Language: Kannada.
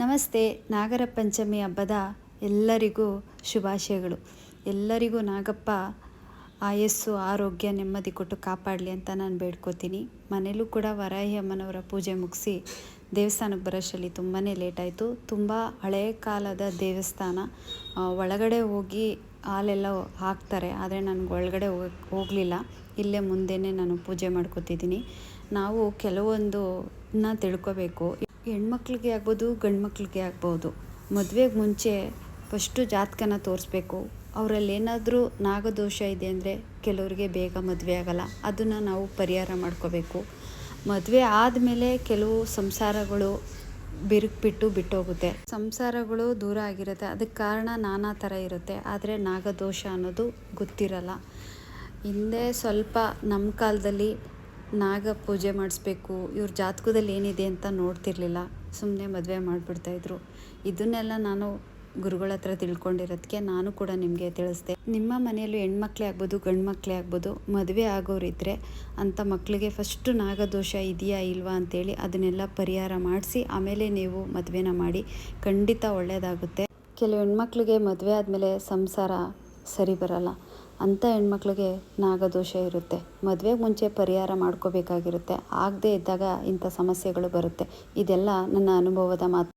ನಮಸ್ತೆ, ನಾಗರ ಪಂಚಮಿ ಹಬ್ಬದ ಎಲ್ಲರಿಗೂ ಶುಭಾಶಯಗಳು. ಎಲ್ಲರಿಗೂ ನಾಗಪ್ಪ ಆಯಸ್ಸು, ಆರೋಗ್ಯ ನೆಮ್ಮದಿ ಕೊಟ್ಟು ಕಾಪಾಡಲಿ ಅಂತ ನಾನು ಬೇಡ್ಕೋತೀನಿ. ಮನೇಲೂ ಕೂಡ ವರಾಹಿ ಅಮ್ಮನವರ ಪೂಜೆ ಮುಗಿಸಿ ದೇವಸ್ಥಾನಕ್ಕೆ ಬರೋಷ್ಟರಲ್ಲಿ ತುಂಬಾ ಲೇಟ್ ಆಯಿತು ತುಂಬ ಹಳೆಯ ಕಾಲದ ದೇವಸ್ಥಾನ. ಒಳಗಡೆ ಹೋಗಿ ಹಾಲೆಲ್ಲ ಹಾಕ್ತಾರೆ, ಆದರೆ ನನಗೆ ಒಳಗಡೆ ಹೋಗ್, ಹೋಗಲಿಲ್ಲ. ಇಲ್ಲೇ ಮುಂದೆನೇ ನಾನು ಪೂಜೆ ಮಾಡ್ಕೋತಿದ್ದೀನಿ. ನಾವು ಕೆಲವೊಂದು ತಿಳ್ಕೊಬೇಕು. ಹೆಣ್ಮಕ್ಳಿಗೆ ಆಗ್ಬೋದು, ಗಂಡ್ಮಕ್ಳಿಗೆ ಆಗ್ಬೋದು. ಮದುವೆಗೆ ಮುಂಚೆ ಫಸ್ಟು ಜಾತಕನ ತೋರಿಸ್ಬೇಕು. ಅವರಲ್ಲಿ ಏನಾದರೂ ನಾಗದೋಷ ಇದೆ ಅಂದರೆ ಕೆಲವರಿಗೆ ಬೇಗ ಮದುವೆ ಆಗಲ್ಲ. ಅದನ್ನು ನಾವು ಪರಿಹಾರ ಮಾಡ್ಕೋಬೇಕು. ಮದುವೆ ಆದಮೇಲೆ ಕೆಲವು ಸಂಸಾರಗಳು ಬಿರುಕು ಬಿಟ್ಟೋಗುತ್ತೆ. ಸಂಸಾರಗಳು ದೂರ ಆಗಿರುತ್ತೆ. ಅದಕ್ಕೆ ಕಾರಣ ನಾನಾ ಥರ ಇರುತ್ತೆ. ಆದರೆ ನಾಗದೋಷ ಅನ್ನೋದು ಗೊತ್ತಿರಲ್ಲ. ಹಿಂದೆ ಸ್ವಲ್ಪ ನಮ್ಮ ಕಾಲದಲ್ಲಿ ನಾಗ ಪೂಜೆ ಮಾಡಿಸ್ಬೇಕು, ಇವ್ರ ಜಾತಕದಲ್ಲಿ ಏನಿದೆ ಅಂತ ನೋಡ್ತಿರ್ಲಿಲ್ಲ. ಸುಮ್ಮನೆ ಮದುವೆ ಮಾಡಿಬಿಡ್ತಾಯಿದ್ರು ಇದನ್ನೆಲ್ಲ ನಾನು ಗುರುಗಳ ಹತ್ರ ತಿಳ್ಕೊಂಡಿರೋದಕ್ಕೆ ನಾನು ಕೂಡ ನಿಮಗೆ ತಿಳಿಸ್ದೆ. ನಿಮ್ಮ ಮನೆಯಲ್ಲಿ ಹೆಣ್ಮಕ್ಳೇ ಆಗ್ಬೋದು ಗಂಡು ಮಕ್ಕಳೇ ಆಗ್ಬೋದು, ಮದುವೆ ಆಗೋರಿದ್ದರೆ ಅಂಥ ಮಕ್ಕಳಿಗೆ ಫಸ್ಟು ನಾಗದೋಷ ಇದೆಯಾ ಇಲ್ವಾ ಅಂತೇಳಿ ಅದನ್ನೆಲ್ಲ ಪರಿಹಾರ ಮಾಡಿಸಿ, ಆಮೇಲೆ ನೀವು ಮದುವೆನ ಮಾಡಿ ಖಂಡಿತ ಒಳ್ಳೆಯದಾಗುತ್ತೆ ಕೆಲವು ಹೆಣ್ಮಕ್ಳಿಗೆ ಮದುವೆ ಆದಮೇಲೆ ಸಂಸಾರ ಸರಿ ಬರಲ್ಲ. ಅಂಥ ಹೆಣ್ಮಕ್ಳಿಗೆ ನಾಗದೋಷ ಇರುತ್ತೆ. ಮದುವೆಗೆ ಮುಂಚೆ ಪರಿಹಾರ ಮಾಡ್ಕೋಬೇಕಾಗಿರುತ್ತೆ. ಆಗದೇ ಇದ್ದಾಗ ಇಂಥ ಸಮಸ್ಯೆಗಳು ಬರುತ್ತೆ. ಇದೆಲ್ಲ ನನ್ನ ಅನುಭವದ ಮಾತು.